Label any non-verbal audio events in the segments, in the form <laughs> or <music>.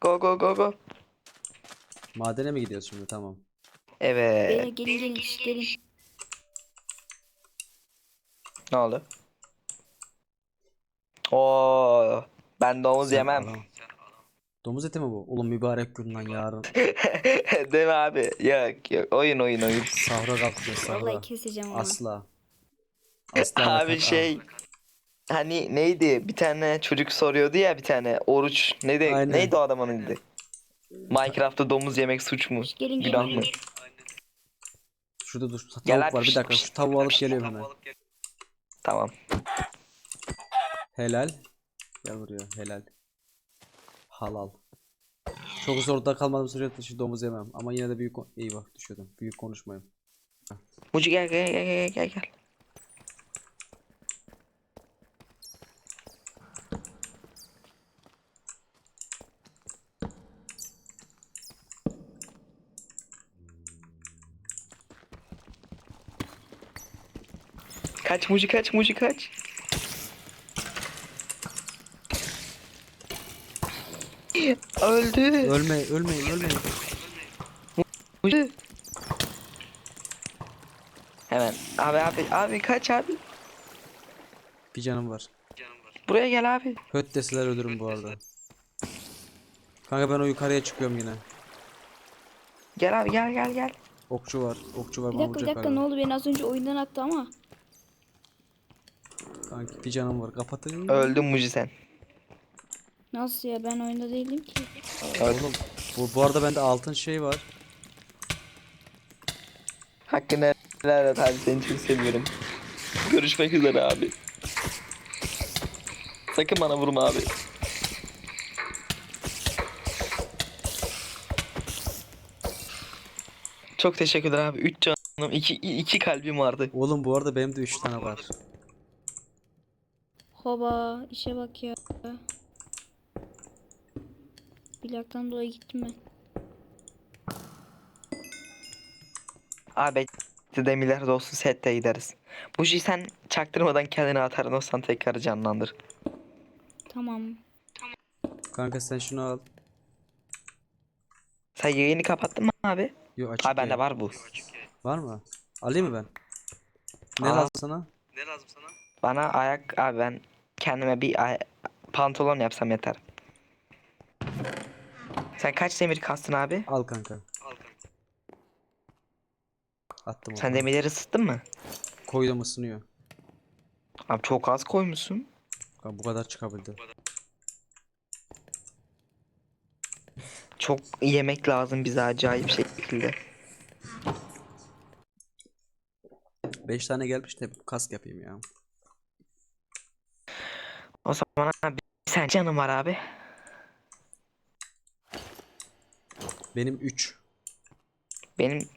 Go go go go. Madene mi gidiyoruz şimdi? Tamam. Evet. Beyler gelin gelin şş, gelin. Ne oldu? Oo, ben domuz Sen yemem. adam. Domuz eti mi bu? Oğlum mübarek gün lan yarın. <laughs> Değil mi abi? Yok yok. Oyun oyun oyun. Sahura kalkacağız sahura. Vallahi keseceğim ama. Asla. Asla <laughs> Abi şey hani neydi? Bir tane çocuk soruyordu ya bir tane oruç. Neydi? Aynen. Neydi o adamın adı? Minecraft'ta domuz yemek suç mu? Gelin Günah gelin. mı? gelin. Şurada dur. Tavuk Gel var abi, bir dakika. pişt, Şu tavuğu alıp geliyorum hemen. Tamam. Helal. Gel buraya. Helal. Halal. Çok zorda kalmadığım sürece dışı domuz yemem. Ama yine de büyük... Eyvah düşüyordum. Büyük konuşmayayım. Muci gel gel gel gel gel gel. Kaç Muci kaç Muci kaç. Öldü. Ölme, ölmeyin, ölmeyin. Muci. Hemen abi abi abi kaç abi. Bir canım var. Buraya gel abi. Höt deseler ölürüm bu arada. Kanka ben o yukarıya çıkıyorum yine. Gel abi gel gel gel. Okçu var. Okçu var Bir bana dakika bir vuracak dakika ne galiba. oldu beni az önce oyundan attı ama. Kanki bir canım var. Kapatın. Öldün Muci sen. Nasıl ya ben oyunda değilim ki. Oğlum bu, bu arada bende altın şey var. Hakkını helal et abi seni çok seviyorum. Görüşmek üzere abi. Sakın bana vurma abi. Çok teşekkürler abi. 3 canım, 2 2 kalbim vardı. Oğlum bu arada benim de 3 tane var. Hoba işe bak ya. Plaktan dolayı gittim ben. Abi demirler de olsun sette gideriz. Bu işi sen çaktırmadan kendini atarın olsan tekrar canlandır. Tamam. Kanka sen şunu al. Sen yayını kapattın mı abi? Yo açık Abi bende ya. var bu. Var mı? Alayım mı ben? Ne Aa. lazım sana? Bana ayak abi ben kendime bir ay- pantolon yapsam yeter. Sen kaç demir kastın abi? Al kanka. Attım Sen demirleri ısıttın mı? Koydum ısınıyor. Abi çok az koymuşsun. Kanka bu kadar çıkabildi. Çok yemek lazım bize acayip şekilde. 5 tane gelmiş de kask yapayım ya. O zaman abi sen canım var abi. Benim 3. Benim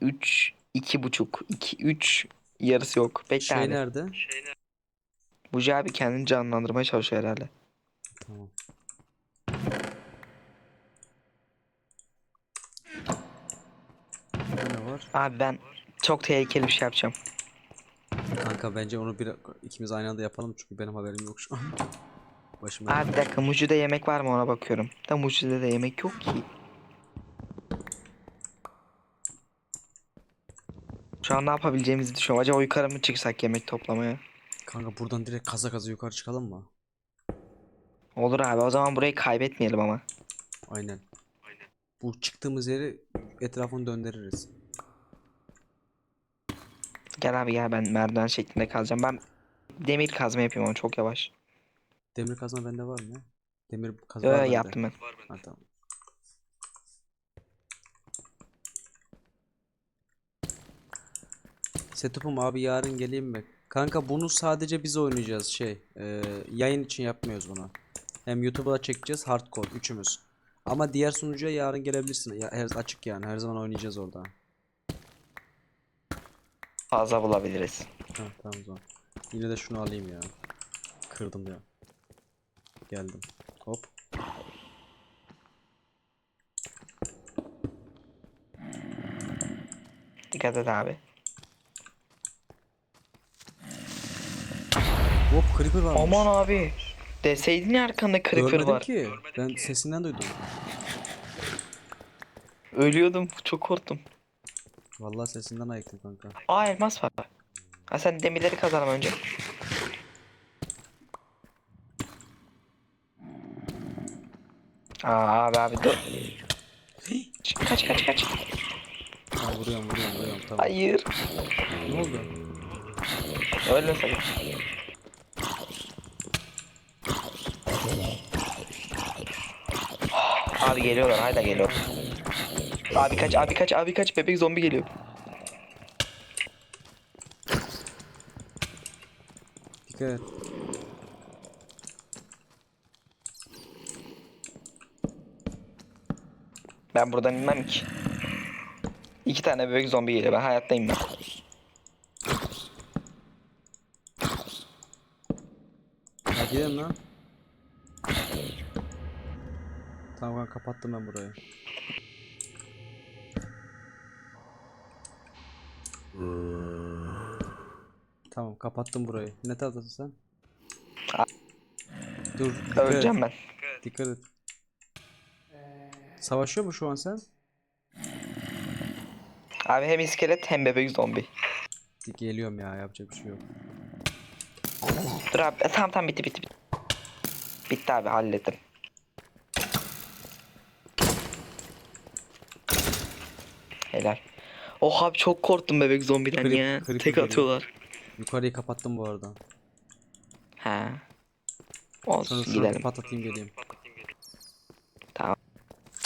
3 iki buçuk 2 3 yarısı yok. Bekle Şey abi. nerede? Bucu abi kendini canlandırmaya çalışıyor herhalde. Tamam. Ne var? Abi ben çok tehlikeli bir şey yapacağım. Kanka bence onu bir ikimiz aynı anda yapalım çünkü benim haberim yok şu an. <laughs> Başıma. Abi bir dakika Mucu'da yemek var mı ona bakıyorum. Da Mucu'da da yemek yok ki. Şu an ne yapabileceğimizi düşünüyorum. Acaba yukarı mı çıksak yemek toplamaya? Kanka buradan direkt kaza kaza yukarı çıkalım mı? Olur abi o zaman burayı kaybetmeyelim ama. Aynen. Bu çıktığımız yeri etrafını döndürürüz. Gel abi gel ben merdiven şeklinde kalacağım. Ben demir kazma yapayım ama çok yavaş. Demir kazma bende var mı? Demir kazma Yo, var bende. yaptım ben. Ha, tamam. Setup'um abi yarın geleyim mi? Kanka bunu sadece biz oynayacağız şey. e, yayın için yapmıyoruz bunu. Hem YouTube'a çekeceğiz hardcore üçümüz. Ama diğer sunucuya yarın gelebilirsin. Ya, her açık yani her zaman oynayacağız orada. Fazla bulabiliriz. Ha, tamam o zaman. Yine de şunu alayım ya. Kırdım ya. Geldim. Hop. Dikkat et abi. Hop creeper varmış. Aman abi. Deseydin ya arkanda creeper Görmedim var. ki. Ben sesinden duydum. Ölüyordum. Çok korktum. Vallahi sesinden ayıktım kanka. Aa elmas var. Ha sen demirleri kazalım önce. Aa abi abi dur. Kaç kaç kaç. Ha, vuruyorum vuruyorum vuruyorum tamam. Hayır. Ne oldu? Ölme sakın. Abi geliyorlar hala geliyor. Abi kaç abi kaç abi kaç bebek zombi geliyor. Dikkat et. Ben buradan inmem ki. İki tane bebek zombi geliyor ben hayatta inmem. Ha gidelim lan. Tamam kapattım ben burayı. Tamam kapattım burayı. Ne taraftasın sen? A- Dur. Öleceğim et. ben. Dikkat et. Savaşıyor mu şu an sen? Abi hem iskelet hem bebek zombi. Dik- Geliyorum ya yapacak bir şey yok. Dur abi e, tamam tamam bitti bitti bitti. Bitti abi hallettim. Helal. Oh abi çok korktum bebek zombiden Creep- ya. Tek geliyor. atıyorlar. Yukarıyı kapattım bu arada. Şunu, Olsun şunu gidelim. patlatayım geleyim.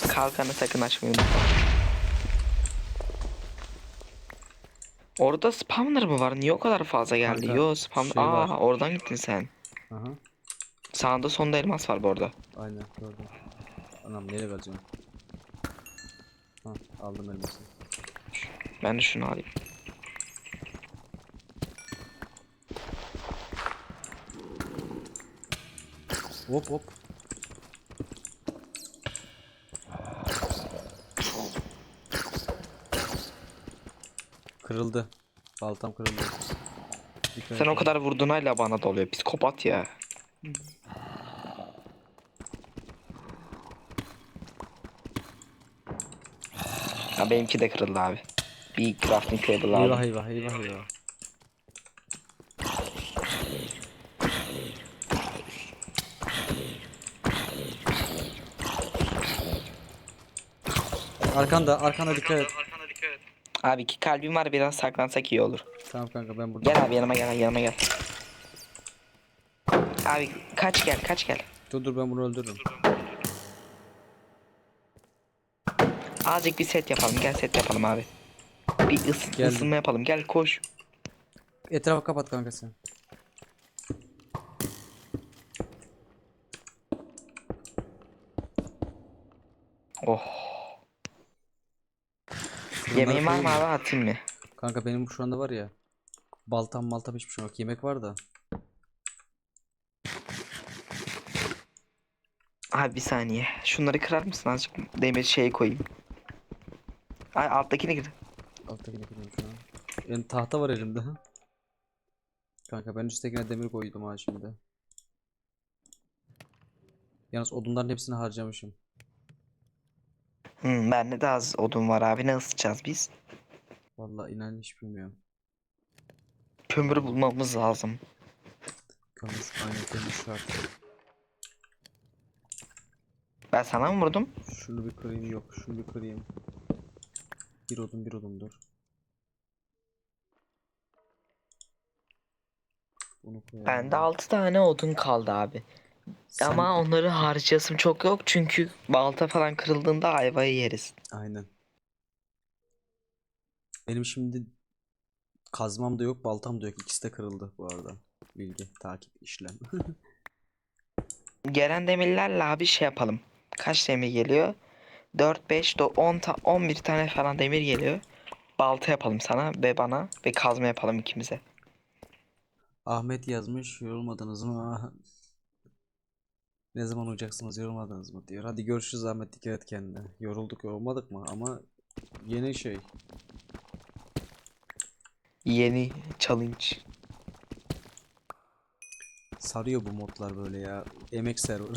Kalkanı sakın açmayın. Orada spawner mı var? Niye o kadar fazla geldi? Kanka, Yo şey Aa var. oradan gittin sen. Aha. Sağında sonda elmas var bu arada. Aynen gördüm. Anam nereye vereceğim? Ha aldım elması. Ben de şunu alayım. Hop hop. Kırıldı. Baltam kırıldı. Dikkat Sen o et. kadar vurduğun hala bana doluyor. Psikopat ya. Ya benimki de kırıldı abi. Bir crafting table Eyvah aldım. eyvah eyvah eyvah. Arkanda arkanda dikkat et. Abi iki kalbim var biraz saklansak iyi olur. Tamam kanka ben burada. Gel abi yanıma gel yanıma gel. Abi kaç gel kaç gel. Dur dur ben bunu öldürürüm. Azıcık bir set yapalım gel set yapalım abi. Bir ıs Geldim. ısınma yapalım gel koş. Etrafı kapat kanka sen. Oh. Yemeğin var mı koyayım abi atayım mı? Kanka benim şu anda var ya. Baltam maltam hiçbir şey yok. Yemek var da. Abi bir saniye. Şunları kırar mısın azıcık demir şey koyayım. Ay alttakini kır. Alttakine koyayım şu an. Yani tahta var elimde. <laughs> Kanka ben üsttekine demir koydum ha şimdi. Yalnız odunların hepsini harcamışım. Hmm, bende de az odun var abi ne ısıtacağız biz? Vallahi inan hiç bilmiyorum. Kömür bulmamız lazım. Kömür, aynen kömür şart. Ben sana mı vurdum? Şunu bir kırayım yok. Şunu bir kırayım. Bir odun bir odundur. Bunu koyalım. Bende 6 tane odun kaldı abi. Sen- Ama onları harcayasım çok yok çünkü balta falan kırıldığında ayvayı yeriz. Aynen. Benim şimdi kazmam da yok, baltam da yok. İkisi de kırıldı bu arada. Bilgi, takip, işlem. <laughs> Gelen demirlerle abi şey yapalım. Kaç demir geliyor? 4, 5, 10, ta 11 tane falan demir geliyor. Balta yapalım sana ve bana ve kazma yapalım ikimize. Ahmet yazmış, yorulmadınız mı? <laughs> Ne zaman uyuyacaksınız, yorulmadınız mı diyor. Hadi görüşürüz Ahmet, dikkat et kendine. Yorulduk, yorulmadık mı? Ama yeni şey. Yeni challenge. Sarıyor bu modlar böyle ya. Emek server. <laughs>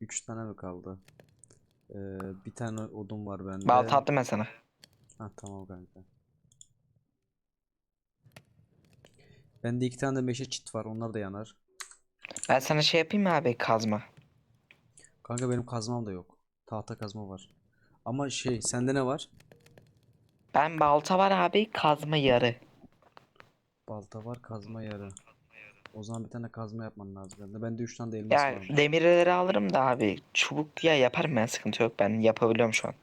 Üç tane mi kaldı? Ee, bir tane odun var bende. Balta attım ben sana. Ha tamam kanka. Bende iki tane de meşe çit var. Onlar da yanar. Ben sana şey yapayım mı abi kazma? Kanka benim kazmam da yok. Tahta kazma var. Ama şey sende ne var? Ben balta var abi kazma yarı. Balta var kazma yarı. O zaman bir tane kazma yapman lazım. Bende, bende üç tane de elmas var. demirleri alırım da abi çubuk ya yaparım ben sıkıntı yok ben yapabiliyorum şu an.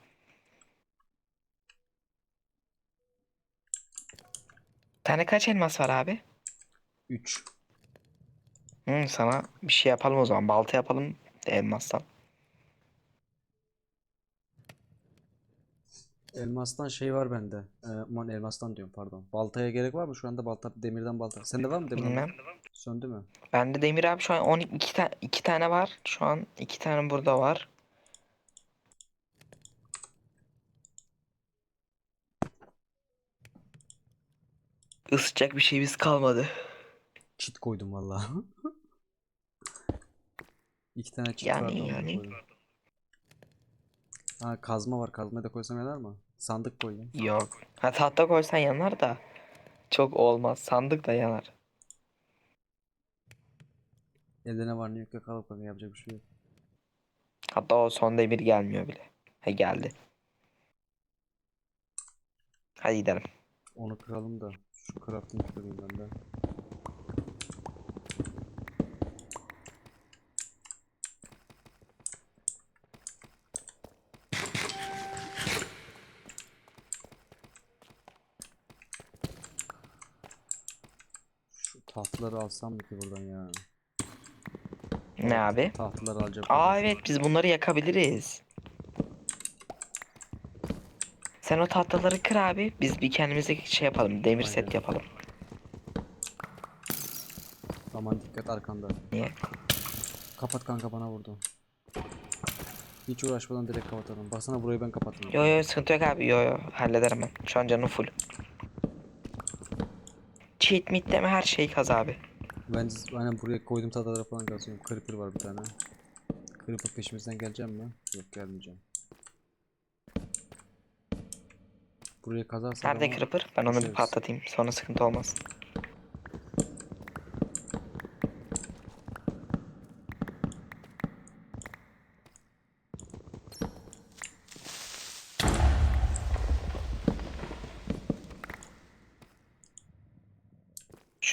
Tane kaç elmas var abi? Üç. Hı, sana bir şey yapalım o zaman balta yapalım elmastan. Elmastan şey var bende. Ee, aman elmastan diyorum pardon. Baltaya gerek var mı? Şu anda balta demirden balta. Sende var mı demirden? Bilmem. Söndü mü? Bende demir abi şu an 12 ta iki tane var. Şu an iki tane burada var. Isıtacak bir şeyimiz kalmadı. Çit koydum vallahi. <laughs> İki tane çit Yani, vardı yani. koydum. Ha kazma var. Kazmayı da koysam yanar mı? Sandık koyayım. Yok. Ha tahta koysan yanar da çok olmaz. Sandık da yanar. Elde ne var ne yok yakalıp kanka yapacak bir şey yok. Hatta o son demir gelmiyor bile. He geldi. Hadi gidelim. Onu kıralım da şu crafting kırayım ben de. Şu tahtları alsam mı ki buradan ya? Ne abi? Tahtları alacak. Aa evet biz bunları yakabiliriz. Sen o tahtaları kır abi. Biz bir kendimize şey yapalım. Demir set Aynen. yapalım. Aman dikkat arkanda. Niye? Kapat kanka bana vurdu. Hiç uğraşmadan direkt kapatalım. Baksana burayı ben kapattım. Yo yo sıkıntı yok abi. Yo yo hallederim ben. Şu an canım full. Cheat meat deme her şeyi kaz abi. Ben aynen buraya koydum tahtaları falan kazıyorum. Creeper var bir tane. Creeper peşimizden geleceğim mi? Yok gelmeyeceğim. Buraya kazarsan Nerede ama Creeper? Ben onu bir patlatayım. Sonra sıkıntı olmaz.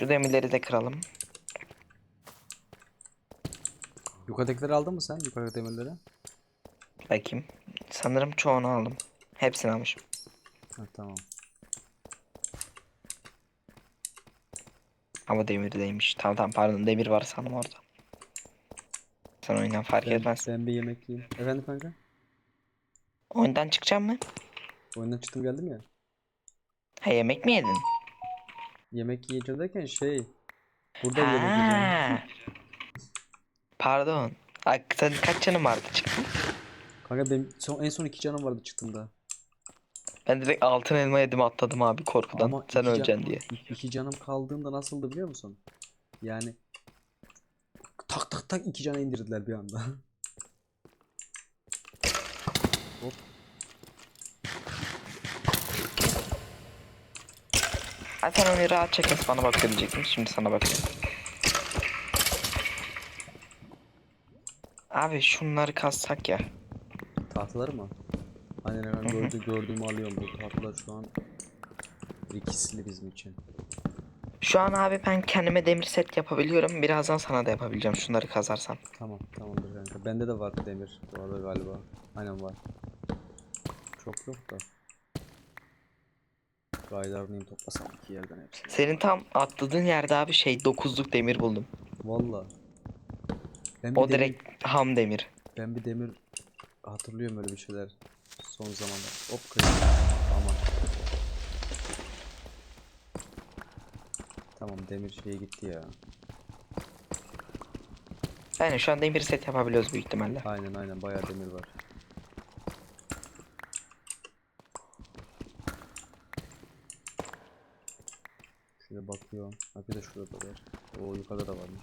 Şu demirleri de kıralım. Yukarıdakileri aldın mı sen? Yukarıdaki demirleri. Bakayım. Sanırım çoğunu aldım. Hepsini almışım. Ha tamam. Ama demir değilmiş. Tamam tamam pardon demir var sandım orada. Sen oyundan fark Ben, etmez. ben bir yemek yiyeyim. Efendim kanka? Oyundan çıkacağım mı? Oyundan çıktım geldim ya. Ha yemek mi yedin? Yemek yiyeceğim derken şey. Burada yemek yiyeceğim. Ha. Pardon. Ay, sen kaç canın vardı çıktın? Kanka benim son, en son iki canım vardı çıktığımda. Ben direkt altın elma yedim atladım abi korkudan. Ama sen iki can- öleceksin diye. İki, canım kaldığında nasıldı biliyor musun? Yani tak tak tak iki cana indirdiler bir anda. <laughs> Ha sen onu rahat çekes bana bakıyor diyecektim. Şimdi sana bakıyorum. Abi şunları kazsak ya. Tahtaları mı? Aynen hemen gördü, gördüğümü alıyorum. Bu tahtalar şu an ikisli bizim için. Şu an abi ben kendime demir set yapabiliyorum. Birazdan sana da yapabileceğim şunları kazarsam. Tamam tamamdır kanka. Bende de var demir bu arada galiba. Aynen var. Çok yok da. Gaydarlıyım toplasam iki yerden hepsini. Senin tam atladığın yerde abi şey 9'luk demir buldum. Valla. Ben bir O demir, direkt ham demir. ben bir demir hatırlıyorum öyle bir şeyler son zamanda. Hop kırdım. Aman. Tamam demir şeye gitti ya. Aynen şu an demir set yapabiliyoruz büyük ihtimalle. Aynen aynen bayağı demir var. Tamam. Ha bir de şurada var. O yukarıda da varmış.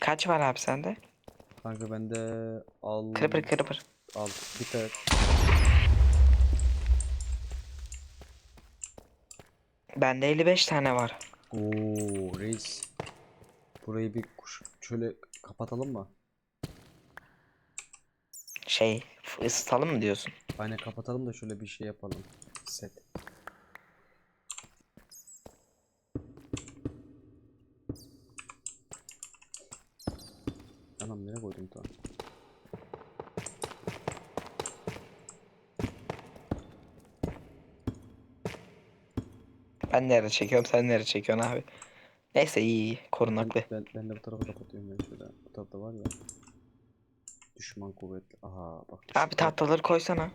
Kaç var abi sende? Kanka bende al Kırpır kırpır. al bir tane Bende 55 tane var. Oo reis. Burayı bir kuş şöyle kapatalım mı? Şey ısıtalım mı diyorsun? Aynen kapatalım da şöyle bir şey yapalım. Set. Anam nereye koydum tamam. Ben nerede çekiyorum sen nerede çekiyorsun abi? Neyse iyi iyi korunaklı. Ben, ben de bu tarafı kapatıyorum ya şöyle. Bu tarafta var ya. Düşman kuvvetli. Aha bak. Abi tahtaları koysana.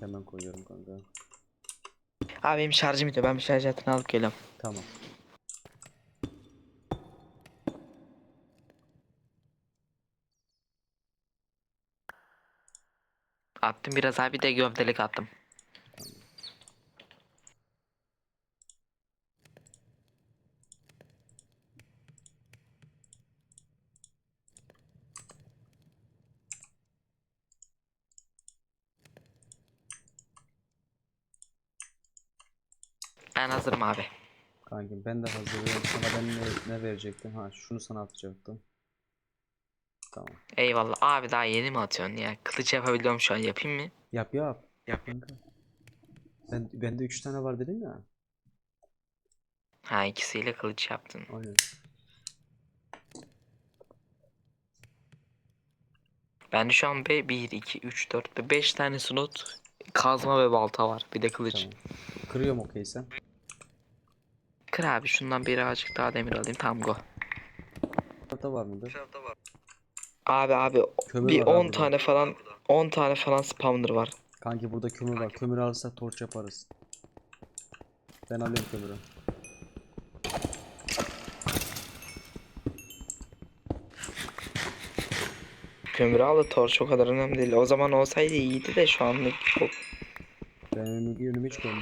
Hemen koyuyorum kanka. Abi benim şarjım bitiyor ben bir şarj aletini alıp geliyorum. Tamam. Attım biraz abi de gövdelik attım. Ben hazırım abi. Kankim ben de hazırım. Sana ben ne, ne verecektim? Ha şunu sana atacaktım. Tamam. Eyvallah. Abi daha yeni mi atıyorsun ya? Kılıç yapabiliyorum şu an yapayım mı? Yap yap. Yap kanka. Ben bende 3 tane var dedim ya. Ha ikisiyle kılıç yaptın. Aynen. Bende şu an 1, 2, 3, 4 ve 5 tane slot kazma ve balta var. Bir de kılıç. Tamam. Kırıyorum okeysen. Kır abi şundan birazcık daha demir alayım. Tamam go. Burada var mıdır? Abi abi Kömür bir var ha 10 burada. tane falan 10 tane falan spawner var. Kanki burada kömür var. Kömür alırsak torç yaparız. Ben alıyorum kömürü. Kömürü al da torç o kadar önemli değil. O zaman olsaydı iyiydi de şu anlık çok. Ben önümü, önümü hiç lan.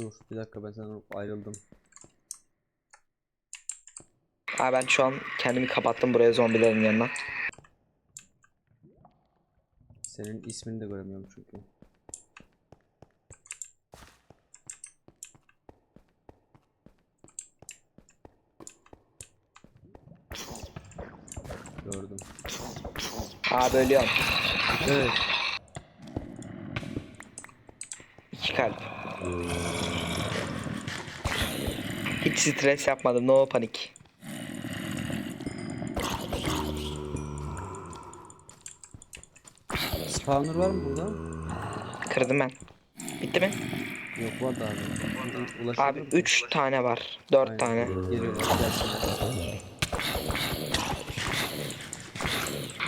Dur bir dakika ben sana ayrıldım. Abi ben şu an kendimi kapattım buraya zombilerin yanına. Senin ismini de göremiyorum çünkü. Gördüm. Abi ölüyorum. Evet. İki kalp. Hiç stres yapmadım. No panik. Spawner var mı burada? Kırdım ben. Bitti mi? Yok var da abi. Buradan ulaşabilir Abi misin? 3 tane var. 4 Aynen. tane. Geliyorlar gelsinler.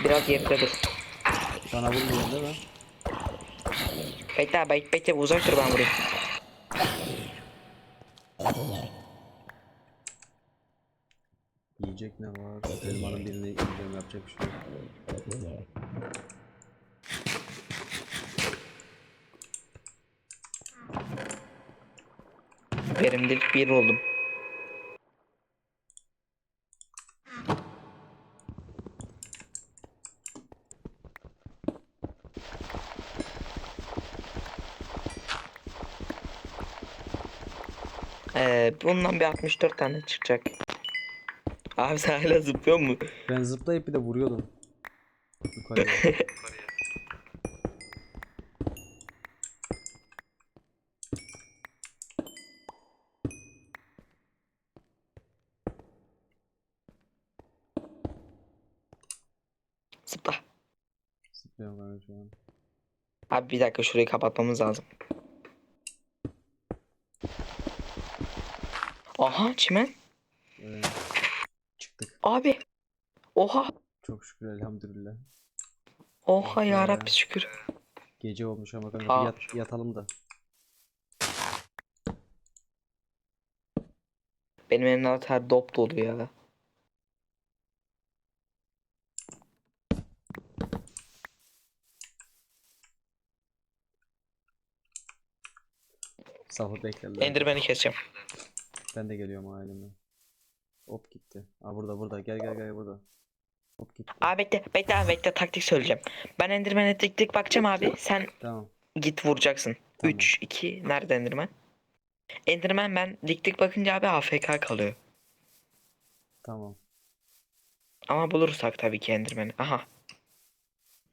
Biraz geride dur. Bana vurmuyor değil mi? Bekle, bekle uzak dur ben vurayım. Yiyecek ne var? Elmanın birini yiyeceğim yapacak bir şey yok. Verimlilik 1 oldum. Ee, bundan bir 64 tane çıkacak. Abi sen hala zıplıyor mu? Ben zıplayıp bir de vuruyordum. Yukarıya. Zıpla. Zıplıyorum ben şu an. Abi bir dakika şurayı kapatmamız lazım. Aha çimen. Abi Oha. Çok şükür elhamdülillah. Oha ya. Rabbi şükür. Gece olmuş ama kanka yat- yatalım da. Benim envanter dop dolu ya. Safı beklerler. Enderman'i keseceğim. Ben de geliyorum aileme. Hop gitti. Aa burada burada. Gel gel gel burada. Hop gitti. Abi bekle bekle abi bekle taktik söyleyeceğim. Ben Enderman'e dik dik bakacağım abi. Sen Tamam. git vuracaksın. Tamam. 3 2 nerede Enderman? Enderman ben dik dik bakınca abi AFK kalıyor. Tamam. Ama bulursak tabii ki Enderman'i. Aha.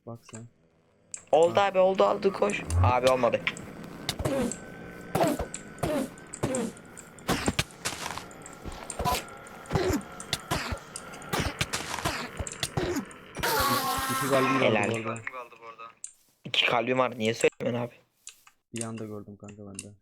Bak sen. Oldu abi oldu oldu koş. Abi olmadı. Kalbim kaldı Helal. bu arada. İki kalbim var niye söylemiyorsun abi? Bir anda gördüm kanka ben de.